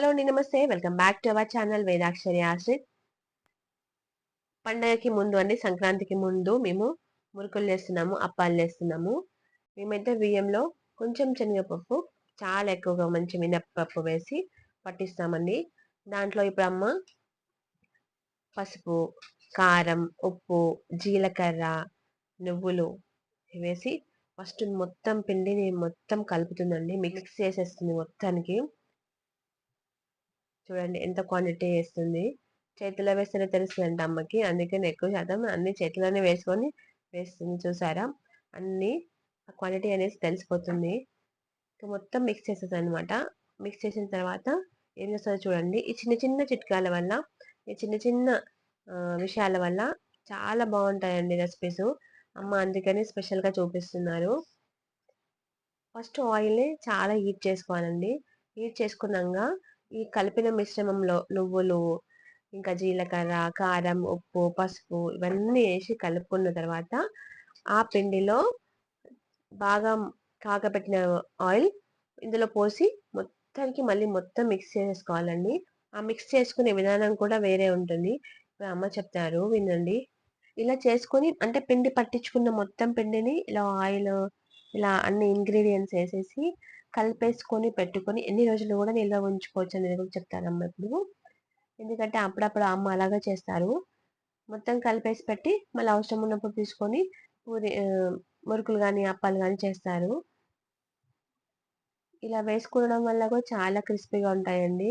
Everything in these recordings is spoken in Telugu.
హలో అండి నమస్తే. Welcome back to our channel Vedakshari Ashrith. పండగకి ముందు అండి సంక్రాంతికి ముందు మేము మురుకులు చేస్తున్నాము అప్పాలు చేస్తున్నాము. మేమైతే బియ్యంలో కొంచెం శనగపప్పు చాలా ఎక్కువగా మంచి మినప్పప్పు వేసి పట్టిస్తామండి. దాంట్లో ఇప్పుడు అమ్మ పసుపు కారం ఉప్పు జీలకర్ర నువ్వులు వేసి ఫస్ట్ మొత్తం పిండిని మొత్తం కలుపుతుందండి. మిక్స్ చేసేస్తుంది మొత్తానికి. చూడండి ఎంత క్వాంటిటీ వేస్తుంది. చేతిలో వేస్తేనే తెలుస్తుందంట అమ్మకి. అందుకని ఎక్కువ శాతం అన్ని చేతిలోనే వేసుకొని వేస్తుంది. చూసారా? అన్ని క్వాంటిటీ అనేది తెలిసిపోతుంది. మొత్తం మిక్స్ చేసేది అనమాట మిక్స్ చేసిన తర్వాత ఏం చేస్తుందో చూడండి. ఈ చిన్న చిన్న చిట్కాల వల్ల ఈ చిన్న చిన్న విషయాల వల్ల చాలా బాగుంటాయండి రెసిపీస్ అమ్మ అందుకని స్పెషల్గా చూపిస్తున్నారు. ఫస్ట్ ఆయిల్ని చాలా హీట్ చేసుకోవాలండి. హీట్ చేసుకున్నాక ఈ కలిపిన మిశ్రమంలో నువ్వులు ఇంకా జీలకర్ర కారం ఉప్పు పసుపు ఇవన్నీ వేసి కలుపుకున్న తర్వాత ఆ పిండిలో బాగా కాగబెట్టిన ఆయిల్ ఇందులో పోసి మొత్తానికి మళ్ళీ మొత్తం మిక్స్ చేసుకోవాలండి. ఆ మిక్స్ చేసుకునే విధానం కూడా వేరే ఉంటుంది. అమ్మ చెప్తారు వినండి. ఇలా చేసుకొని అంటే పిండి పట్టించుకున్న మొత్తం పిండిని ఇలా ఆయిల్ ఇలా అన్ని ఇంగ్రీడియంట్స్ వేసేసి కలిపేసుకొని పెట్టుకొని ఎన్ని రోజులు కూడా నిల్వ ఉంచుకోవచ్చు అనేది కూడా చెప్తారమ్మ ఇప్పుడు. ఎందుకంటే అప్పుడప్పుడు అమ్మ అలాగా చేస్తారు. మొత్తం కలిపేసి పెట్టి మళ్ళీ అవసరం ఉన్నప్పుడు తీసుకొని పూరి మురుకులు కానీ అప్పాలు కానీ చేస్తారు. ఇలా వేసుకోవడం వల్ల కూడా చాలా క్రిస్పీగా ఉంటాయండి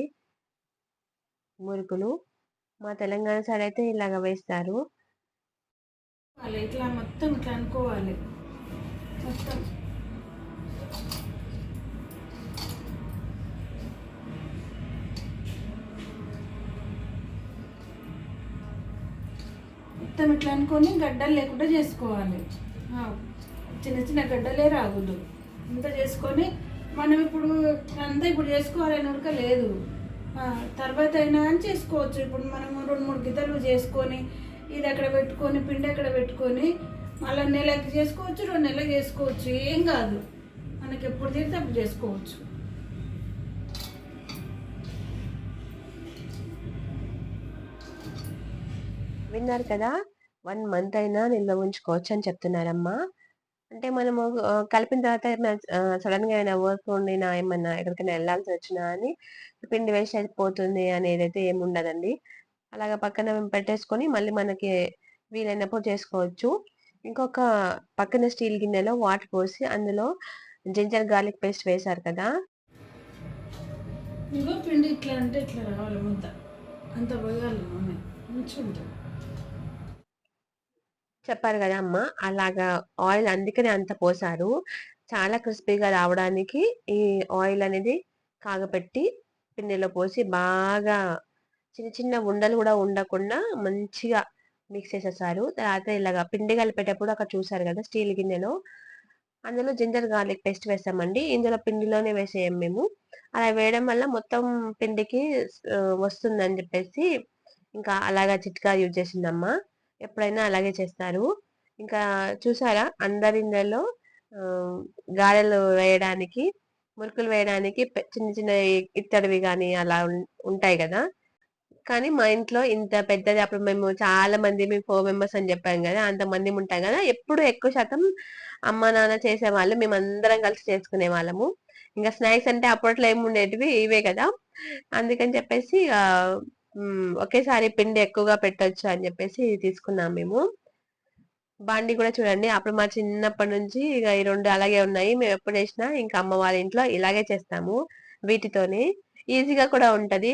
మురుకులు. మా తెలంగాణ సైడ్ అయితే ఇలాగ వేస్తారు. ఇట్లా మొత్తం ఇట్లా అనుకోవాలి. మొత్తం. మొత్తం ఇట్లా అనుకొని గడ్డలు లేకుండా చేసుకోవాలి. చిన్న చిన్న గడ్డలే రాకూడదు. ఇంత చేసుకొని మనం ఇప్పుడు అంతా ఇప్పుడు చేసుకోవాలని ఉడక లేదు తర్వాత అయినా అని చేసుకోవచ్చు. ఇప్పుడు మనం రెండు మూడు గిద్దలు చేసుకొని ఇది అక్కడ పెట్టుకొని పిండి అక్కడ పెట్టుకొని మళ్ళీ నెలకి చేసుకోవచ్చు రెండు నెలలకు చేసుకోవచ్చు. ఏం కాదు. మనకి ఎప్పుడు తీరితే అప్పుడు చేసుకోవచ్చు. విన్నారు కదా వన్ మంత్ అయినా నిల్వ ఉంచుకోవచ్చు అని చెప్తున్నారమ్మా. అంటే మనము కలిపిన తర్వాత సడన్గా ఏమైనా వర్క్ ఉండినా ఏమన్నా ఎక్కడికైనా వెళ్ళాల్సి వచ్చినా అని పిండి వేస్ట్ అయిపోతుంది అనేది అయితే ఏమి ఉండదండి. అలాగ పక్కన పెట్టేసుకొని మళ్ళీ మనకి వీలైనప్పుడు చేసుకోవచ్చు. ఇంకొక పక్కన స్టీల్ గిన్నెలో వాటర్ పోసి అందులో జింజర్ గార్లిక్ పేస్ట్ వేశారు కదా. పిండి ఇట్లా అంటే ఇట్లా రావాలి ముద్ద అంత పోయాలి మంచిగా ఉంటుంది చెప్పారు కదా అమ్మ. అలాగా ఆయిల్ అందుకనే అంత పోసారు. చాలా క్రిస్పీగా రావడానికి ఈ ఆయిల్ అనేది కాగపెట్టి పిండిలో పోసి బాగా చిన్న చిన్న ఉండలు కూడా ఉండకుండా మంచిగా మిక్స్ చేసేసారు. తర్వాత ఇలాగా పిండి కలిపేటప్పుడు అక్కడ చూసారు కదా స్టీల్ గిన్నెలో. అందులో జింజర్ గార్లిక్ పేస్ట్ వేసామండి ఇందులో పిండిలోనే వేసేయం మేము. అలా వేయడం వల్ల మొత్తం పిండికి వస్తుందని చెప్పేసి ఇంకా అలాగా చిట్కా యూజ్ చేసిందమ్మా. ఎప్పుడైనా అలాగే చేస్తారు. ఇంకా చూసారా? అందరిలో గారెలు వేయడానికి మురుకులు వేయడానికి చిన్న చిన్న ఇత్తడివి కానీ అలా ఉంటాయి కదా? కానీ మా ఇంట్లో ఇంత పెద్దది అప్పుడు మేము చాలా మంది మేము ఫోర్ మెంబర్స్ అని చెప్పాం కదా అంత మంది ఉంటాం కదా ఎప్పుడు ఎక్కువ శాతం అమ్మ నాన్న చేసేవాళ్ళు మేము అందరం కలిసి చేసుకునే వాళ్ళము. ఇంకా స్నాక్స్ అంటే అప్పట్లో ఏమి ఉండేటివి ఇవే కదా? అందుకని చెప్పేసి ఒకేసారి పిండి ఎక్కువగా పెట్టొచ్చు అని చెప్పేసి తీసుకున్నాం మేము. బాండి కూడా చూడండి అప్పుడు మా చిన్నప్పటి నుంచి ఇక ఈ రెండు అలాగే ఉన్నాయి. మేము ఎప్పుడు వేసినా ఇంకా అమ్మ వాళ్ళ ఇంట్లో ఇలాగే చేస్తాము వీటితోనే. ఈజీగా కూడా ఉంటది.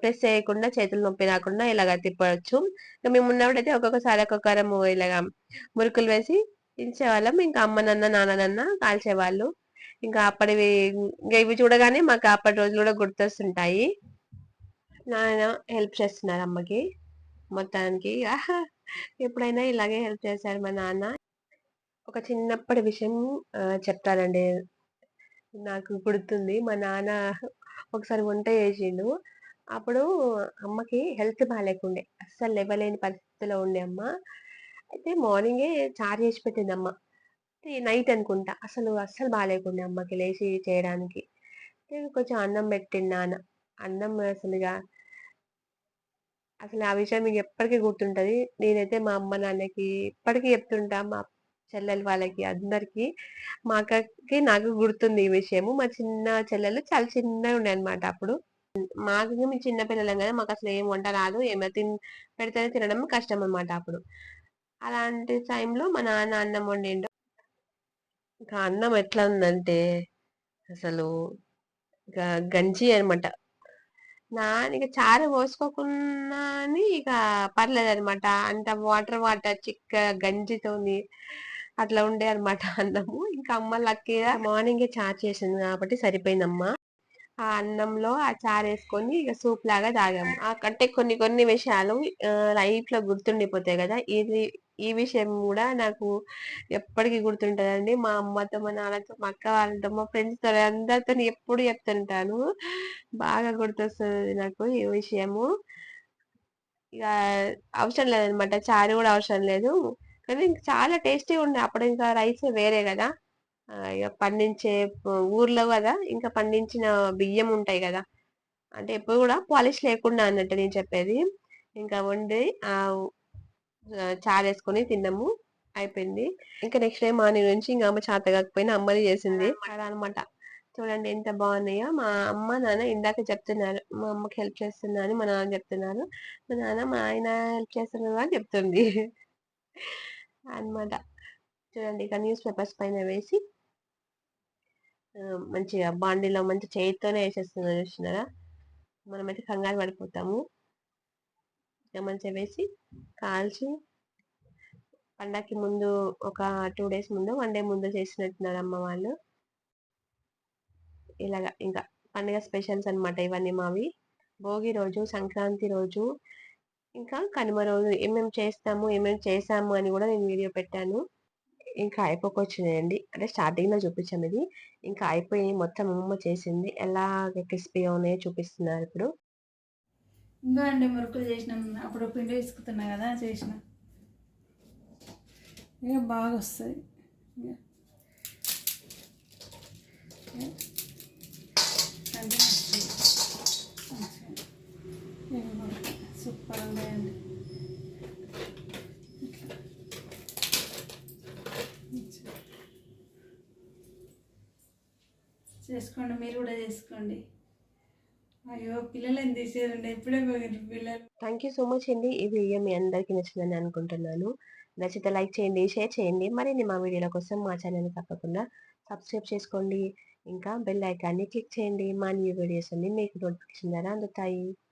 ప్రెస్ చేయకుండా చేతులు నొప్పి రాకుండా ఇలాగ తిప్పవచ్చు ఇంకా మేము ఉన్నప్పుడైతే ఒక్కొక్కసారి ఒక్కొక్కరం ఇలాగా మురుకులు వేసి ఇచ్చేవాళ్ళం ఇంకా అమ్మ నాన్న నాన్న నాన్న కాల్చేవాళ్ళు. ఇంకా అప్పటివి ఇంకా ఇవి చూడగానే మాకు అప్పటి రోజులు కూడా గుర్తొస్తుంటాయి. నాన్న హెల్ప్ చేస్తున్నారు అమ్మకి మొత్తానికి. ఎప్పుడైనా ఇలాగే హెల్ప్ చేశారు మా నాన్న. ఒక చిన్నప్పటి విషయం చెప్తానండి. నాకు గుర్తుంది. మా నాన్న ఒకసారి వంట చేసిండు. అప్పుడు అమ్మకి హెల్త్ బాగాలేకుండే అస్సలు లేవలేని పరిస్థితిలో ఉండే అమ్మ. అయితే మార్నింగే చారు చేసి పెట్టింది అమ్మ. నైట్ అనుకుంటా. అసలు అస్సలు బాగాలేకుండే అమ్మకి లేచి చేయడానికి. కొంచెం అన్నం పెట్టిండు నాన్న. అన్నం అసలుగా అసలు ఆ విషయం మీకు ఎప్పటికీ గుర్తుంటది. నేనైతే మా అమ్మ, నాన్నకి ఇప్పటికీ చెప్తుంటా. మా చెల్లెలు వాళ్ళకి అందరికి. మా అక్కకి నాకు గుర్తుంది ఈ విషయము. మా చిన్న చెల్లెలు చాలా చిన్నగుండే అన్నమాట అప్పుడు. మాకు మేము చిన్న పిల్లలం కదా మాకు అసలు ఏం వంట రాదు. ఏమైనా తిన్ పెడితేనే తినడం కష్టం అనమాట అప్పుడు. అలాంటి టైంలో మా నాన్న అన్నం వండిండు. ఇంకా అన్నం ఎట్లా ఉందంటే అసలు గంజి అన్నమాట. నానిక చారు పోసుకోకున్నా అని ఇక పర్లేదన్నమాట. అంత వాటర్ వాటర్ చిక్క గంజితోని అట్లా ఉండే అనమాట అన్నము. ఇంకా అమ్మ లక్కీగా మార్నింగే చారు చేసింది కాబట్టి సరిపోయిందమ్మ. ఆ అన్నంలో ఆ చారు వేసుకొని ఇక సూప్ లాగా తాగాము. అక్కడే అంటే కొన్ని కొన్ని విషయాలు లైఫ్ లైఫ్‌లో గుర్తుండిపోతాయి కదా ఇది ఈ విషయం కూడా నాకు ఎప్పటికీ గుర్తుంటదండి. మా అమ్మతో, మా నాన్నతో, మా అక్క వాళ్ళతో, మా ఫ్రెండ్స్‌తో అందరితో ఎప్పుడు చెప్తుంటాను. బాగా గుర్తొస్తుంది నాకు ఈ విషయము. ఇక అవసరం లేదనమాట చారు కూడా అవసరం లేదు. కానీ చాలా టేస్టీగా ఉండే. అప్పుడు ఇంకా రైస్ వేరే కదా ఇక పండించే ఊర్లో కదా ఇంకా పండించిన బియ్యం ఉంటాయి కదా అంటే ఎప్పుడు కూడా పాలిష్ లేకుండా అన్నట్టు నేను చెప్పేది. ఇంకా వండి ఆహ్, చారేసుకొని తిన్నాము. అయిపోయింది. ఇంకా నెక్స్ట్ డే మార్నింగ్ నుంచి ఇంక అమ్మ చేత కాకపోయినా అమ్మనే చేసింది. అలా అన్నమాట. చూడండి ఎంత బాగున్నాయో. మా అమ్మ, నాన్న ఇందాక చెప్తున్నారు. మా అమ్మకి హెల్ప్ చేస్తున్నా అని మా నాన్న చెప్తున్నారు. మా నాన్న మా ఆయన హెల్ప్ చేస్తున్నారు అని చెప్తుంది. అన్నమాట. చూడండి ఇక న్యూస్ పేపర్స్ పైన వేసి మంచిగా బాండీలో మంచి చేత్తోనే ఏసేస్తున్నారు చూస్తున్నారా? మనమైతే కంగారు పడిపోతాము. ఇక మంచిగా వేసి కాల్చి పండగకి ముందు ఒక టూ డేస్ ముందు వన్ డే ముందు చేసినట్టున్నారు అమ్మ వాళ్ళు. ఇలాగ ఇంకా పండగ స్పెషల్స్ అనమాట ఇవన్నీ మావి. భోగి రోజు, సంక్రాంతి రోజు, ఇంకా కనుమ రోజు ఏమేమి చేస్తాము, ఏమేమి చేసాము అని కూడా నేను వీడియో పెట్టాను. ఇంకా అయిపోకొచ్చినాయండి. అంటే స్టార్టింగ్‌లో చూపించాం ఇది. ఇంకా అయిపోయి మొత్తం అమ్మమ్మ చేసింది. ఎలా క్రిస్పీగా ఉన్నాయో చూపిస్తున్నారు ఇప్పుడు ఇంకా అండి మురుకులు చేసినాం. అప్పుడు పిండి పిసుకుతున్నా కదా చేసిన. ఇక బాగా అంటే కూడా సూపర్ ఉన్నాయండి. చేసుకోండి మీరు కూడా చేసుకోండి అయ్యో పిల్లలు ఎప్పుడే పిల్లలు థ్యాంక్ యూ సో మచ్ అండి. ఈ వీడియో మీ అందరికీ నచ్చిందని అనుకుంటున్నాను. నచ్చితే లైక్ చేయండి, షేర్ చేయండి. మరిన్ని మా వీడియోల కోసం మా ఛానల్‌ని తప్పకుండా సబ్స్క్రైబ్ చేసుకోండి. ఇంకా బెల్ ఐకాన్‌ని క్లిక్ చేయండి. మా న్యూ వీడియోస్ అన్ని మీకు నోటిఫికేషన్ ద్వారా అందుతాయి.